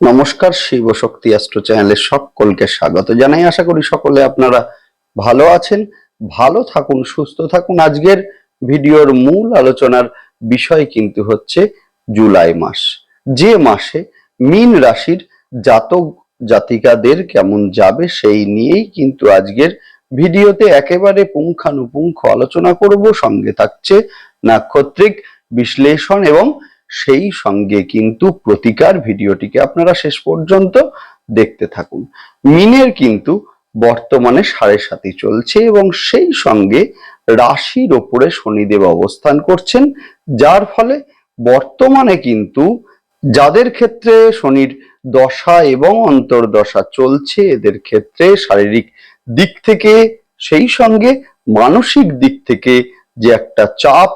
নমস্কার, শিব শক্তি অ্যাস্ট্রো চ্যানেলে সকলকে স্বাগত জানাই। আশা করি সকলে আপনারা ভালো আছেন, ভালো থাকুন, সুস্থ থাকুন। আজকের ভিডিওর মূল আলোচনার বিষয় কিন্তু হচ্ছে জুলাই মাস। যে মাসে মীন রাশির জাতক জাতিকাদের কেমন যাবে সেই নিয়েই কিন্তু আজকের ভিডিওতে একেবারে পুঙ্খানুপুঙ্খ আলোচনা করব। সঙ্গে থাকছে নাক্ষত্রিক বিশ্লেষণ এবং সেই সঙ্গে কিন্তু প্রতিকার ভিডিওটিকে আপনারা শেষ পর্যন্ত দেখতে থাকুন। মিনের কিন্তু বর্তমানে সাড়ে সাতই চলছে এবং সেই সঙ্গে রাশির ওপরে শনিদেব অবস্থান করছেন, যার ফলে বর্তমানে কিন্তু যাদের ক্ষেত্রে শনির দশা এবং অন্তর্দশা চলছে, এদের ক্ষেত্রে শারীরিক দিক থেকে সেই সঙ্গে মানসিক দিক থেকে যে একটা চাপ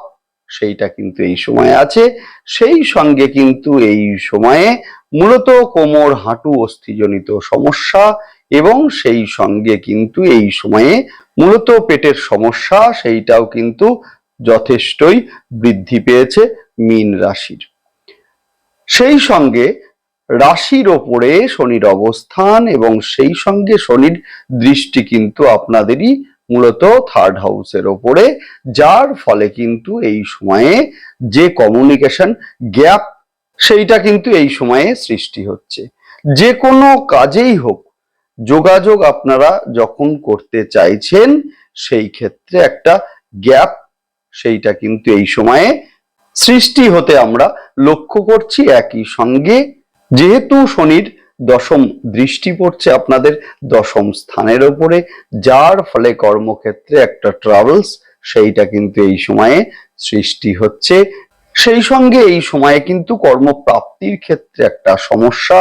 সেইটা কিন্তু এই সময় আছে। সেই সঙ্গে কিন্তু এই সময়ে মূলত কোমর, হাঁটু, অস্থিজনিত সমস্যা এবং সেই সঙ্গে কিন্তু এই সময়ে মূলত পেটের সমস্যা, সেইটাও কিন্তু যথেষ্টই বৃদ্ধি পেয়েছে মীন রাশির। সেই সঙ্গে রাশির ওপরে শনির অবস্থান এবং সেই সঙ্গে শনির দৃষ্টি কিন্তু আপনাদেরই মূলত থার্ড হাউসের ওপরে, যার ফলে কিন্তু এই সময়ে যে কমিউনিকেশন গ্যাপ সেইটা কিন্তু এই সময়ে সৃষ্টি হচ্ছে। যে কোনো কাজেই হোক, যোগাযোগ আপনারা যখন করতে চাইছেন, সেই ক্ষেত্রে একটা গ্যাপ সেইটা কিন্তু এই সময়ে সৃষ্টি হতে আমরা লক্ষ্য করছি একই সঙ্গে। যেহেতু শনির দশম দৃষ্টি পড়ছে আপনাদের দশম স্থানের ওপরে যার ফলে কর্মক্ষেত্রে একটা ট্রাভেলস সেইটা কিন্তু এই সময়ে সৃষ্টি হচ্ছে। সেই সঙ্গে এই সময়ে কিন্তু কর্মপ্রাপ্তির ক্ষেত্রে একটা সমস্যা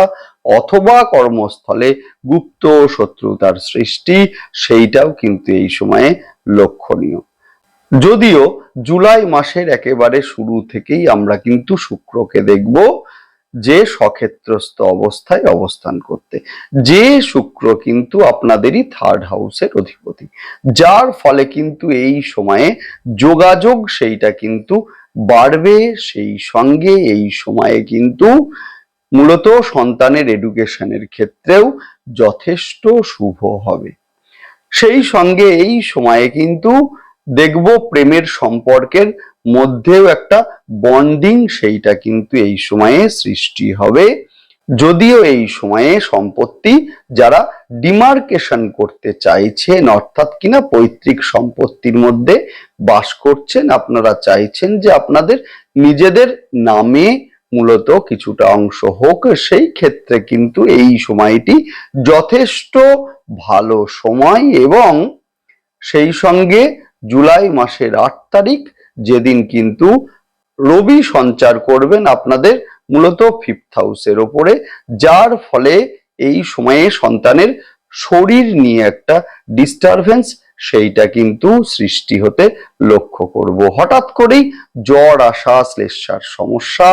অথবা কর্মস্থলে গুপ্ত শত্রুতার সৃষ্টি, সেইটাও কিন্তু এই সময়ে লক্ষণীয়। যদিও জুলাই মাসের একেবারে শুরু থেকেই আমরা কিন্তু শুক্রকে দেখব যে সক্ষেত্রস্থ অবস্থায় অবস্থান করতে। যে শুক্র কিন্তু আপনাদেরই থার্ড হাউসের অধিপতি। যার ফলে কিন্তু এই সময়ে যোগাযোগ সেইটা কিন্তু বাড়বে, সেই সঙ্গে এই সময়ে কিন্তু মূলত সন্তানের এডুকেশনের ক্ষেত্রেও যথেষ্ট শুভ হবে। সেই সঙ্গে এই সময়ে কিন্তু দেখব প্রেমের সম্পর্কের মধ্যেও একটা বন্ডিং সেইটা কিন্তু এই সময়ে সৃষ্টি হবে। যদিও এই সময়ে সম্পত্তি যারা ডিমার্কেশন করতে চাইছেন, অর্থাৎ কিনা পৈতৃক সম্পত্তির মধ্যে বাস করছেন, আপনারা চাইছেন যে আপনাদের নিজেদের নামে মূলত কিছুটা অংশ হোক, সেই ক্ষেত্রে কিন্তু এই সময়টি যথেষ্ট ভালো সময় এবং সেই সঙ্গে জুলাই মাসের আট তারিখ, যেদিন কিন্তু রবি সঞ্চার করবেন আপনাদের মূলত ফিফথ হাউসের ওপরে, যার ফলে এই সময়ে সন্তানের শরীর নিয়ে একটা ডিস্টারবেন্স সেইটা কিন্তু সৃষ্টি হতে লক্ষ্য করব। হঠাৎ করেই জ্বর আসা শ্লেষার সমস্যা,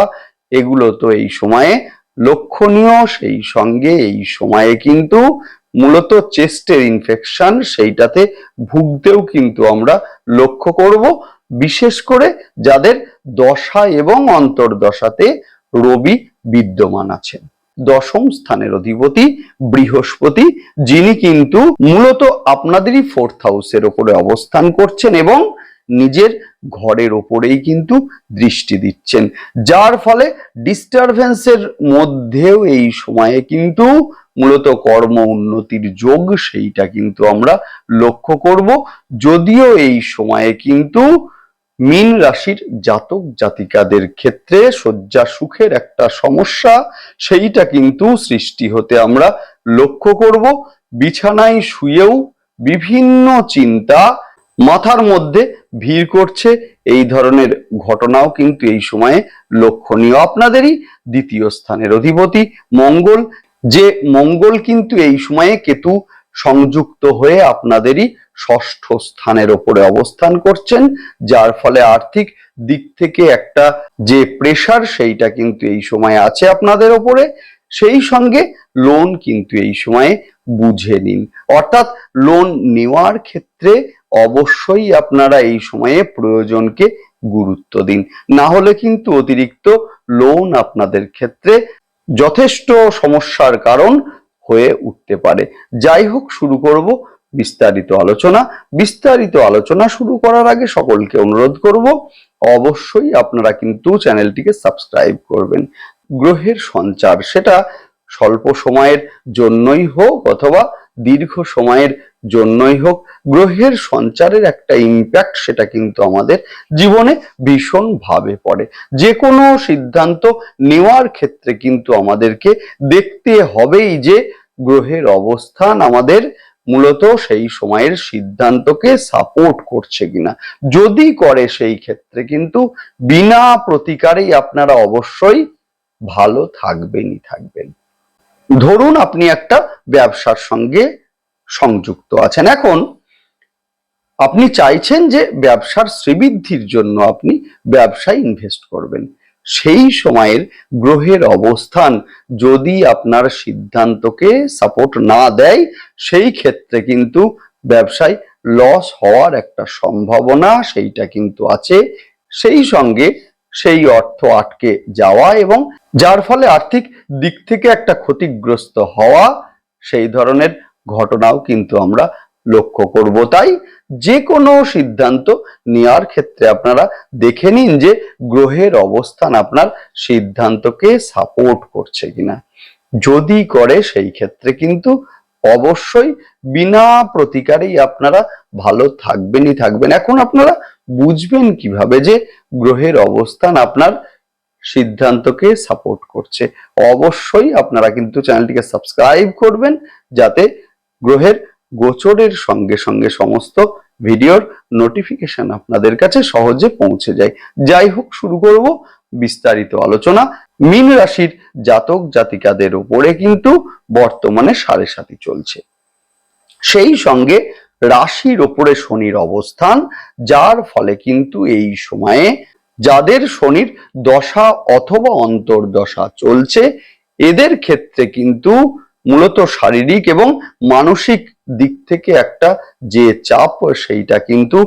এগুলো তো এই সময়ে লক্ষণীয়, সেই সঙ্গে এই সময়ে কিন্তু মূলত চেস্টের ইনফেকশন সেইটাতে ভুগতেও কিন্তু আমরা লক্ষ্য করব। বিশেষ করে যাদের দশা এবং অন্তর্দশাতে রবি বিদ্যমান আছেন। দশম স্থানের অধিপতি বৃহস্পতি, যিনি কিন্তু মূলত আপনাদেরই ফোর্থ হাউসের ওপরে অবস্থান করছেন এবং নিজের ঘরের ওপরেই কিন্তু দৃষ্টি দিচ্ছেন। যার ফলে ডিস্টারবেন্সের মধ্যেও এই সময়ে কিন্তু মূলত কর্ম উন্নতির যোগ সেইটা কিন্তু আমরা লক্ষ্য করব। যদিও এই সময়ে কিন্তু মীন রাশির জাতক জাতিকাদের ক্ষেত্রে শয্যা সুখের একটা সমস্যা, সেইটা কিন্তু সৃষ্টি হতে আমরা লক্ষ্য করব। বিছানায় শুয়েও বিভিন্ন চিন্তা মাথার মধ্যে ভিড় করছে। এই ধরনের ঘটনাও কিন্তু এই সময়ে লক্ষণীয়। আপনাদেরই দ্বিতীয় স্থানের অধিপতি মঙ্গল যে মঙ্গল কিন্তু এই সময়ে কেতু সংযুক্ত হয়ে আপনাদেরই ষষ্ঠ স্থানের ওপরে অবস্থান করছেন, যার ফলে আর্থিক দিক থেকে একটা যে প্রেশার সেইটা কিন্তু এই সময়ে আছে আপনাদের ওপরে। সেই সঙ্গে লোন কিন্তু এই সময়ে বুঝে নিন। অর্থাৎ লোন নেওয়ার ক্ষেত্রে অবশ্যই আপনারা এই সময়ে প্রয়োজনকে গুরুত্ব দিন। না হলে কিন্তু অতিরিক্ত লোন আপনাদের ক্ষেত্রে যথেষ্ট সমস্যার কারণ হয়ে উঠতে পারে। যাই হোক, শুরু করব বিস্তারিত আলোচনা। বিস্তারিত আলোচনা শুরু করার আগে সকলকে অনুরোধ করব, অবশ্যই আপনারা কিন্তু চ্যানেলটিকে সাবস্ক্রাইব করবেন। গ্রহের সঞ্চার, সেটা স্বল্প সময়ের জন্যই হোক অথবা দীর্ঘ সময়ের জন্যই হোক, গ্রহের সঞ্চারের একটা ইম্প্যাক্ট সেটা কিন্তু আমাদের জীবনে ভীষণ ভাবে পড়ে। যে কোনো সিদ্ধান্ত নেওয়ার ক্ষেত্রে কিন্তু আমাদেরকে দেখতে হবেই যে গ্রহের অবস্থান আমাদের মূলত সেই সময়ের সিদ্ধান্তকে সাপোর্ট করছে কিনা। যদি করে সেই ক্ষেত্রে কিন্তু বিনা প্রতিকারেই আপনারা অবশ্যই ভালো থাকবেনই থাকবেন। ধরুন আপনি একটা ব্যবসার সঙ্গে সংযুক্ত আছেন। এখন আপনি চাইছেন যে ব্যবসার শ্রীবৃদ্ধির জন্য আপনি ব্যবসায় ইনভেস্ট করবেন। সেই সময়ের গ্রহের অবস্থান যদি আপনার সিদ্ধান্তকে সাপোর্ট না দেয়, সেই ক্ষেত্রে কিন্তু ব্যবসায় লস হওয়ার একটা সম্ভাবনা সেইটা কিন্তু আছে। সেই সঙ্গে সেই অর্থ আটকে যাওয়া এবং যার ফলে আর্থিক দিক থেকে একটা ক্ষতিগ্রস্ত হওয়া, সেই ধরনের ঘটনাও কিন্তু আমরা লক্ষ্য করব। তাই যে কোনো সিদ্ধান্ত নেওয়ার ক্ষেত্রে আপনারা দেখে নিন যে গ্রহের অবস্থান আপনার সিদ্ধান্তকে সাপোর্ট করছে কিনা। যদি করে, সেই ক্ষেত্রে কিন্তু অবশ্যই বিনা প্রতিকারেই আপনারা ভালো থাকবেনই থাকবেন। এখন আপনারা বুঝবেন কীভাবে যে গ্রহের অবস্থান আপনার সিদ্ধান্তকে সাপোর্ট করছে। অবশ্যই আপনারা কিন্তু চ্যানেলটিকে সাবস্ক্রাইব করবেন, যাতে গ্রহের গোচরের সঙ্গে সঙ্গে সমস্ত ভিডিওর নোটিফিকেশন আপনাদের কাছে সহজে পৌঁছে যায়। যাই হোক, শুরু করব বিস্তারিত আলোচনা। মীন রাশির জাতক জাতিকাদের উপরে কিন্তু বর্তমানে সাড়ে সাথী চলছে। সেই সঙ্গে রাশির ওপরে শনির অবস্থান, যার ফলে কিন্তু এই সময়ে যাদের শনির দশা অথবা অন্তর্দশা চলছে, এদের ক্ষেত্রে কিন্তু মূলত শারীরিক এবং মানসিক দিক থেকে একটা যে চাপ, সেইটা কিন্তু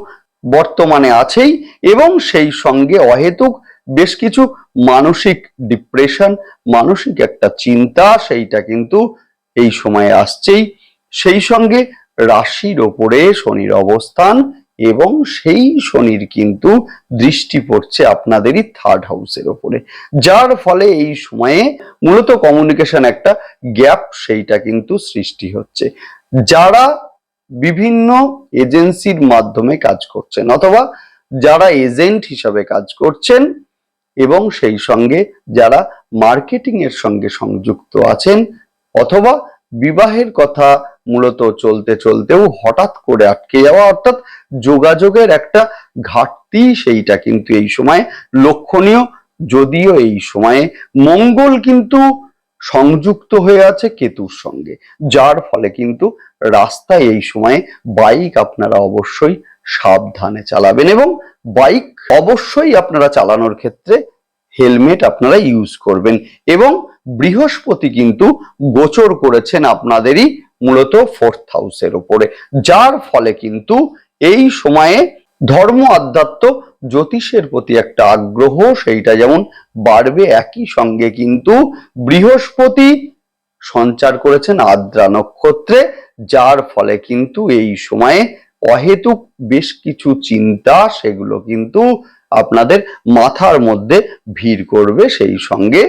বর্তমানে আছেই এবং সেই সঙ্গে অহেতুক বেশ কিছু মানসিক ডিপ্রেশন মানসিক একটা চিন্তা, সেইটা কিন্তু এই সময়ে আসছেই। সেই সঙ্গে রাশির ওপরে শনির অবস্থান এবং সেই শনির কিন্তু দৃষ্টি পড়ছে আপনাদেরই থার্ড হাউসের ওপরে। যার ফলে এই সময়ে মূলত কমিউনিকেশন একটা গ্যাপ সেইটা কিন্তু সৃষ্টি হচ্ছে। যারা বিভিন্ন এজেন্সির মাধ্যমে কাজ করছেন অথবা যারা এজেন্ট হিসাবে কাজ করছেন এবং সেই সঙ্গে যারা মার্কেটিং এর সঙ্গে সংযুক্ত আছেন অথবা বিবাহের কথা মূলত চলতে চলতেও হঠাৎ করে আটকে যাওয়া, অর্থাৎ যোগাযোগের একটা ঘাটতি সেইটা কিন্তু এই সময় লক্ষণীয়। যদিও এই সময়ে মঙ্গল কিন্তু সংযুক্ত হয়ে আছে কেতুর সঙ্গে, যার ফলে কিন্তু রাস্তায় এই সময়ে বাইক আপনারা অবশ্যই সাবধানে চালাবেন এবং বাইক অবশ্যই আপনারা চালানোর ক্ষেত্রে হেলমেট আপনারা ইউজ করবেন এবং বৃহস্পতি কিন্তু গোচর করেছেন আপনাদেরই মূলত ফোর্থ হাউসের উপরে। যার ফলে কিন্তু এই সময়ে ধর্ম আধ্যাত্ম জ্যোতিষের প্রতি একটা আগ্রহ, সেইটা যেমন বাড়বে, একই সঙ্গে কিন্তু বৃহস্পতি সঞ্চার করেছেন আদ্রা নক্ষত্রে, যার ফলে কিন্তু এই সময়ে অহেতুক বেশ কিছু চিন্তা, সেগুলো কিন্তু আপনাদের মাথার মধ্যে ভিড় করবে। সেই সঙ্গে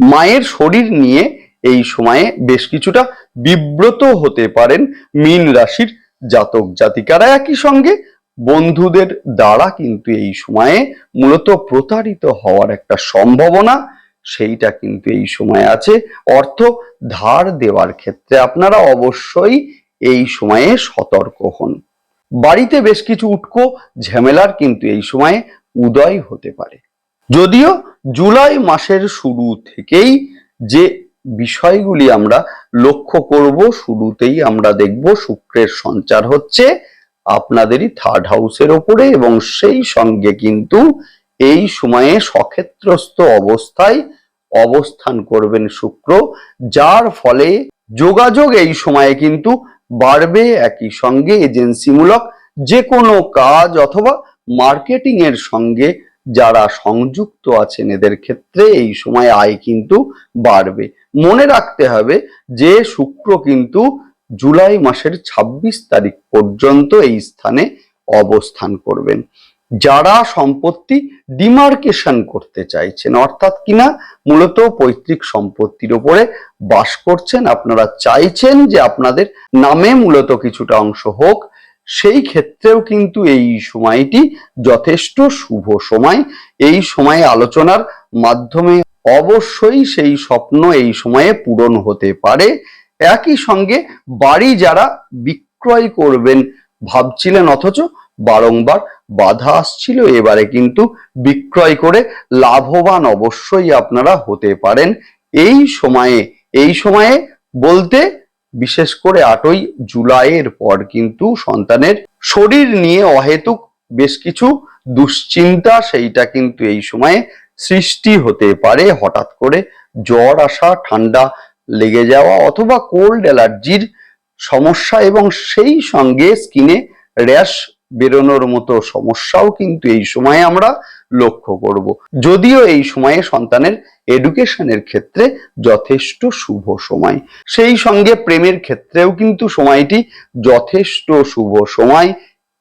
মায়ের শরীর নিয়ে এই সময়ে বেশ কিছুটা বিব্রত হতে পারেন মীন রাশির জাতক জাতিকারা। একই সঙ্গে বন্ধুদের দ্বারা কিন্তু এই সময়ে মূলত প্রতারিত হওয়ার একটা সম্ভাবনা, সেইটা কিন্তু এই সময় আছে। অর্থ ধার দেওয়ার ক্ষেত্রে আপনারা অবশ্যই এই সময়ে সতর্ক হন। বাড়িতে বেশ কিছু উটকো ঝামেলার কিন্তু এই সময়ে উদয় হতে পারে। যদিও জুলাই মাসের শুরু থেকেই যে বিষয়গুলি আমরা লক্ষ্য করব। শুরুতেই আমরা দেখব শুক্রের সঞ্চার হচ্ছে আপনাদেরই থার্ড হাউসের ওপরে এবং সেই সঙ্গে কিন্তু এই সময়ে সক্ষেত্রস্থ অবস্থায় অবস্থান করবেন শুক্র, যার ফলে যোগাযোগ এই সময়ে কিন্তু বাড়বে। একই সঙ্গে এজেন্সিমূলক যে কোনো কাজ অথবা মার্কেটিং এর সঙ্গে যারা সংযুক্ত আছেন এদের ক্ষেত্রে এই সময় আয় কিন্তু বাড়বে। মনে রাখতে হবে যে শুক্র কিন্তু জুলাই মাসের ২৬ তারিখ পর্যন্ত এই স্থানে অবস্থান করবেন। যারা সম্পত্তি ডিমার্কেশন করতে চাইছেন, অর্থাৎ কিনা মূলত পৈতৃক সম্পত্তির ওপরে বাস করছেন, আপনারা চাইছেন যে আপনাদের নামে মূলত কিছুটা অংশ হোক সেই ক্ষেত্রেও কিন্তু এই সময়টি যথেষ্ট শুভ সময়। এই সময়ে আলোচনার মাধ্যমে অবশ্যই সেই স্বপ্ন এই সময়ে পূরণ হতে পারে। একই সঙ্গে বাড়ি যারা বিক্রয় করবেন ভাবছিলেন অথচ বারংবার বাধা আসছিল, এবারে কিন্তু বিক্রয় করে লাভবান অবশ্যই আপনারা হতে পারেন। এই সময়ে এই সময়ে বলতে বিশেষ করে আটই জুলাইয়ের পর কিন্তু সন্তানের শরীর নিয়ে অহেতুক বেশ কিছু দুশ্চিন্তা সেইটা কিন্তু এই সময়ে সৃষ্টি হতে পারে। হঠাৎ করে জ্বর আসা, ঠান্ডা লেগে যাওয়া অথবা কোল্ড অ্যালার্জির সমস্যা এবং সেই সঙ্গে স্কিনে র্যাশ বেরোনোর মতো সমস্যাও কিন্তু এই সময়ে আমরা লক্ষ্য করব। যদিও এই সময়ে সন্তানের এডুকেশনের ক্ষেত্রে যথেষ্ট শুভ সময়। সেই সঙ্গে প্রেমের ক্ষেত্রেও কিন্তু সময়টি যথেষ্ট শুভ সময়।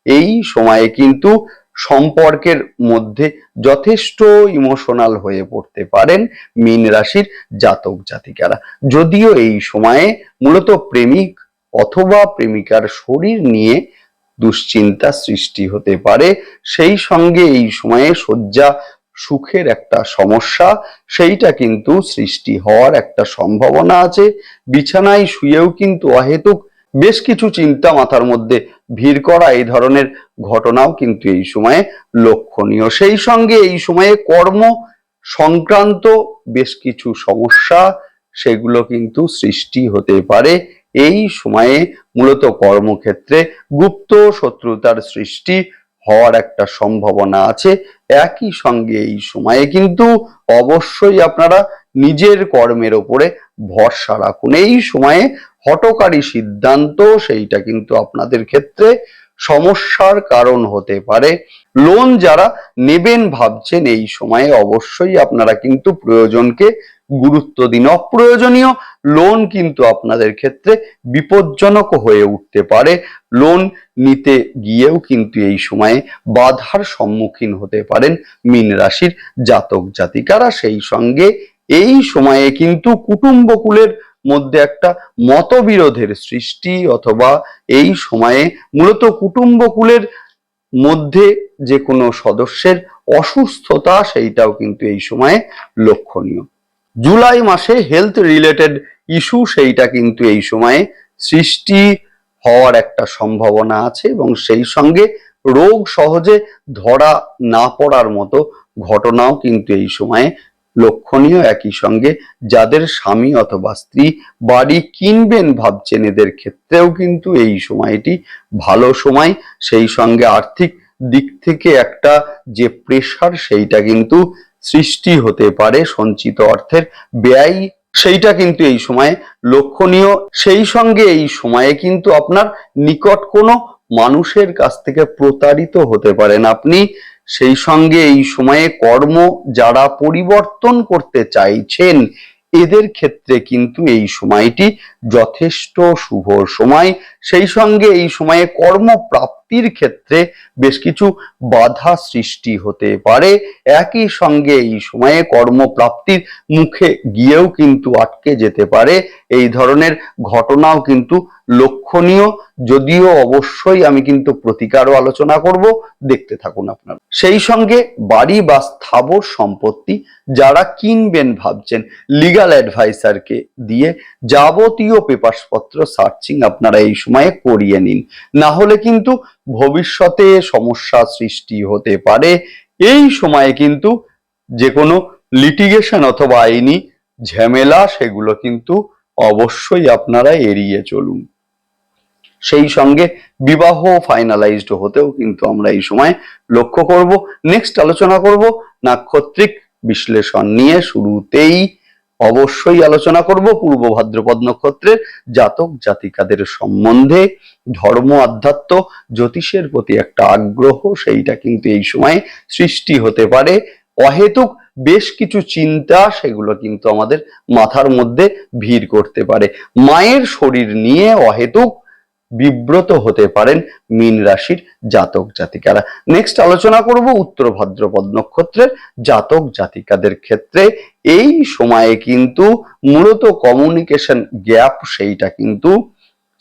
এই সময়ে কিন্তু সম্পর্কের মধ্যে যথেষ্ট ইমোশনাল হয়ে পড়তে পারেন মীন রাশির জাতক জাতিকারা। যদিও এই সময়ে মূলত প্রেমিক অথবা প্রেমিকার শরীর নিয়ে দুশ্চিন্তা সৃষ্টি হতে পারে। সেই সঙ্গে এই সময়ে শয্যা সুখের একটা সমস্যা, সেইটা কিন্তু সৃষ্টি হওয়ার একটা সম্ভাবনা আছে। বিছানায় শুয়েও কিন্তু অহেতুক বেশ কিছু চিন্তা মাথার মধ্যে ভিড় করা এই ধরনের ঘটনাও কিন্তু এই সময়ে লক্ষণীয়। সেই সঙ্গে এই সময়ে কর্ম সংক্রান্ত বেশ কিছু সমস্যা, সেগুলো কিন্তু সৃষ্টি হতে পারে। এই সময়ে মূলত কর্মক্ষেত্রে গুপ্ত শত্রুতার সৃষ্টি হওয়ার একটা সম্ভাবনা আছে। একই সঙ্গে এই সময়ে কিন্তু অবশ্যই আপনারা নিজের কর্মের ওপরে ভরসা রাখুন। এই সময়ে হটকারী সিদ্ধান্ত, সেইটা কিন্তু আপনাদের ক্ষেত্রে সমস্যার কারণ হতে পারে। লোন যারা নেবেন ভাবছেন, এই সময়ে অবশ্যই আপনারা কিন্তু প্রয়োজনকে গুরুত্ব দিন। অপ্রয়োজনীয় লোন কিন্তু আপনাদের ক্ষেত্রে বিপজ্জনক হয়ে উঠতে পারে। লোন নিতে গিয়েও কিন্তু এই সময়ে বাধার সম্মুখীন হতে পারেন মীন রাশির জাতক জাতিকারা। সেই সঙ্গে এই সময়ে কিন্তু কুটুম্বকুলের মধ্যে একটা মতবিরোধের সৃষ্টি অথবা এই সময়ে মূলত কুটুম্বকুলের মধ্যে যে কোনো সদস্যের অসুস্থতা, সেইটাও কিন্তু এই সময়ে লক্ষণীয়। জুলাই মাসে হেলথ রিলেটেড ইস্যু সেইটা কিন্তু এই সময়ে সৃষ্টি হওয়ার একটা সম্ভাবনা আছে এবং সেই সঙ্গে রোগ সহজে ধরা না পড়ার মতো ঘটনাও কিন্তু এই সময়ে লক্ষণীয়। একই সঙ্গে যাদের স্বামী অথবা স্ত্রী বাড়ি কিনবেন ভাবছেন, এদের ক্ষেত্রেও কিন্তু এই সময়টি ভালো সময়। সেই সঙ্গে আর্থিক দিক থেকে একটা যে প্রেশার সেইটা কিন্তু সৃষ্টি হতে পারে সঞ্চিত অর্থের ব্যয়। সেইটা কিন্তু এই সময়ে লক্ষণীয়। সেই সঙ্গে এই সময়ে কিন্তু আপনার নিকট কোনো মানুষের কাছ থেকে প্রতারিত হতে পারেন আপনি। সেই সঙ্গে এই সময়ে কর্ম যারা পরিবর্তন করতে চাইছেন, এদের ক্ষেত্রে কিন্তু এই সময়টি যথেষ্ট শুভ সময়। সেই সঙ্গে এই সময়ে কর্মপ্রাপ্তির ক্ষেত্রে বেশ কিছু বাধা সৃষ্টি হতে পারে। একই সঙ্গে এই সময়ে কর্মপ্রাপ্তির মুখে গিয়েও কিন্তু আটকে যেতে পারে। এই ধরনের ঘটনাও কিন্তু লক্ষণীয়। যদিও অবশ্যই আমি কিন্তু প্রতিকারও আলোচনা করব। দেখতে থাকুন আপনারা। সেই সঙ্গে বাড়ি বা স্থাবর সম্পত্তি যারা কিনবেন ভাবছেন লিগাল অ্যাডভাইসারকে দিয়ে যাবতীয় পেপারসপত্র সার্চিং আপনারা এই সময়ে করিয়ে নিন। না হলে কিন্তু ভবিষ্যতে সমস্যা সৃষ্টি হতে পারে। এই সময়ে কিন্তু যে কোনো লিটিগেশন অথবা আইনি ঝামেলা সেগুলো কিন্তু অবশ্যই আপনারা এড়িয়ে চলুন। সেই সঙ্গে বিবাহ ফাইনালাইজড হতেও কিন্তু আমরা এই সময় লক্ষ্য করব। নেক্সট আলোচনা করব নাক্ষত্রিক বিশ্লেষণ নিয়ে। শুরুতেই অবশ্যই আলোচনা করব পূর্ব ভাদ্রপদ নক্ষত্রের জাতক জাতিকাদের সম্বন্ধে। ধর্ম, আধ্যাত্ম, জ্যোতিষের প্রতি একটা আগ্রহ, সেইটা কিন্তু এই সময়ে সৃষ্টি হতে পারে। অহেতুক বেশ কিছু চিন্তা, সেগুলো কিন্তু আমাদের মাথার মধ্যে ভিড় করতে পারে। মায়ের শরীর নিয়ে অহেতুক বিব্রত হতে পারেন মীন রাশির জাতক জাতিকারা। নেক্সট আলোচনা করব উত্তর ভাদ্রপদ নক্ষত্রের জাতক জাতিকাদের ক্ষেত্রে। এই সময়ে কিন্তু মূলত কমিউনিকেশন গ্যাপ সেইটা কিন্তু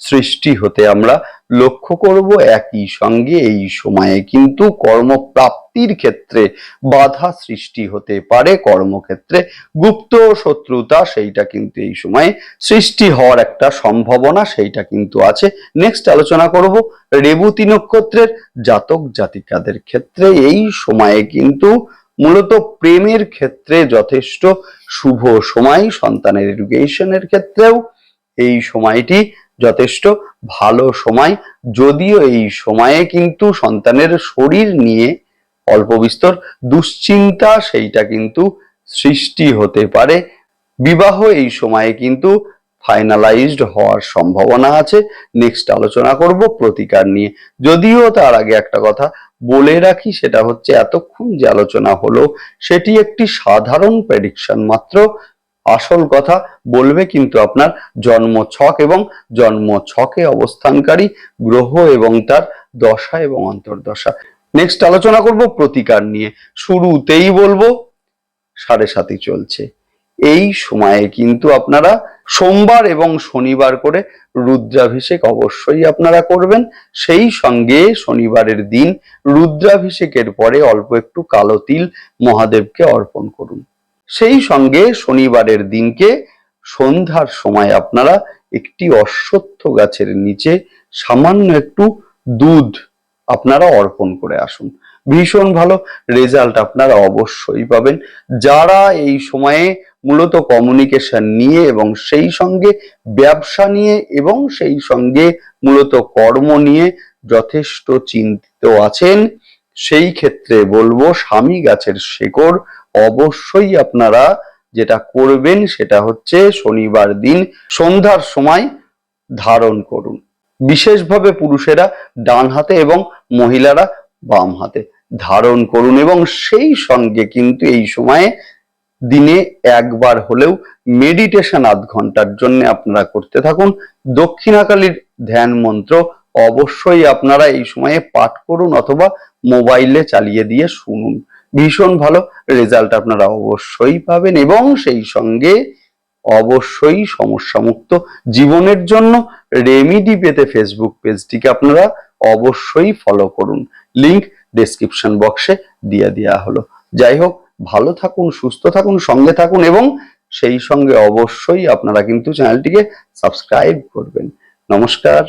সৃষ্টি হতে আমরা লক্ষ্য করব একই সঙ্গে এই সময়ে কিন্তু কর্মপ্রাপ্তির ক্ষেত্রে বাধা সৃষ্টি হতে পারে। কর্মক্ষেত্রে গুপ্ত শত্রুতা, সেইটা কিন্তু এই সময়ে সৃষ্টি হওয়ার একটা সম্ভাবনা, সেইটা কিন্তু আছে। নেক্সট আলোচনা করব রেবতী নক্ষত্রের জাতক জাতিকাদের ক্ষেত্রে। এই সময়ে কিন্তু মূলত প্রেমের ক্ষেত্রে যথেষ্ট শুভ সময়, সন্তানের এডুকেশনের ক্ষেত্রেও এই সময়টি যথেষ্ট ভালো সময়। যদিও এই সময়ে কিন্তু সন্তানের শরীর নিয়ে অল্প বিস্তর দুশ্চিন্তা সেইটা কিন্তু সৃষ্টি হতে পারে। বিবাহ এই সময়ে কিন্তু ফাইনালাইজড হওয়ার সম্ভাবনা আছে। নেক্সট আলোচনা করব প্রতিকার নিয়ে। যদিও তার আগে একটা কথা বলে রাখি, সেটা হচ্ছে এতক্ষণ যে আলোচনা হলো, সেটি একটি সাধারণ প্রেডিকশন মাত্র। আসল কথা বলবে কিন্তু আপনার জন্ম ছক এবং জন্ম ছকে অবস্থানকারী গ্রহ এবং তার দশা এবং অন্তর্দশা। নেক্সট আলোচনা করব প্রতিকার নিয়ে। শুরুতেই বলব, সাড়ে সাতই চলছে। এই সময়ে কিন্তু আপনারা সোমবার এবং শনিবার করে রুদ্রাভিষেক অবশ্যই আপনারা করবেন। সেই সঙ্গে শনিবারের দিন রুদ্রাভিষেকের পরে অল্প একটু কালো তিল মহাদেবকে অর্পণ করুন। সেই সঙ্গে শনিবারের দিনকে সন্ধ্যার সময় আপনারা একটি অশ্বত্থ গাছের নিচে সামান্য একটু দুধ আপনারা অর্পণ করে আসুন। ভীষণ ভালো রেজাল্ট আপনারা অবশ্যই পাবেন। যারা এই সময়ে মূলত কমিউনিকেশন নিয়ে এবং সেই সঙ্গে ব্যবসা নিয়ে এবং সেই সঙ্গে মূলত কর্ম নিয়ে যথেষ্ট চিন্তিত আছেন, সেই ক্ষেত্রে বলব স্বামী গাছের শেকড় অবশ্যই আপনারা যেটা করবেন সেটা হচ্ছে শনিবার দিন সন্ধ্যার সময় ধারণ করুন। বিশেষভাবে পুরুষেরা ডান হাতে এবং মহিলারা বাম হাতে ধারণ করুন এবং সেই সঙ্গে কিন্তু এই সময়ে দিনে একবার হলেও মেডিটেশন আধ ঘণ্টার জন্য আপনারা করতে থাকুন। দক্ষিণাকালীর ধ্যান মন্ত্র অবশ্যই আপনারা এই সময়ে পাঠ করুন অথবা মোবাইলে চালিয়ে দিয়ে শুনুন। ভীষণ ভালো রেজাল্ট আপনারা অবশ্যই পাবেন এবং সেই সঙ্গে অবশ্যই সমস্যামুক্ত জীবনের জন্য রেমিডি পেতে ফেসবুক পেজটিকে আপনারা অবশ্যই ফলো করুন। লিংক ডেসক্রিপশন বক্সে দিয়ে দেওয়া হলো। যাই হোক, ভালো থাকুন, সুস্থ থাকুন, সঙ্গে থাকুন এবং সেই সঙ্গে অবশ্যই আপনারা কিন্তু চ্যানেলটিকে সাবস্ক্রাইব করবেন। নমস্কার।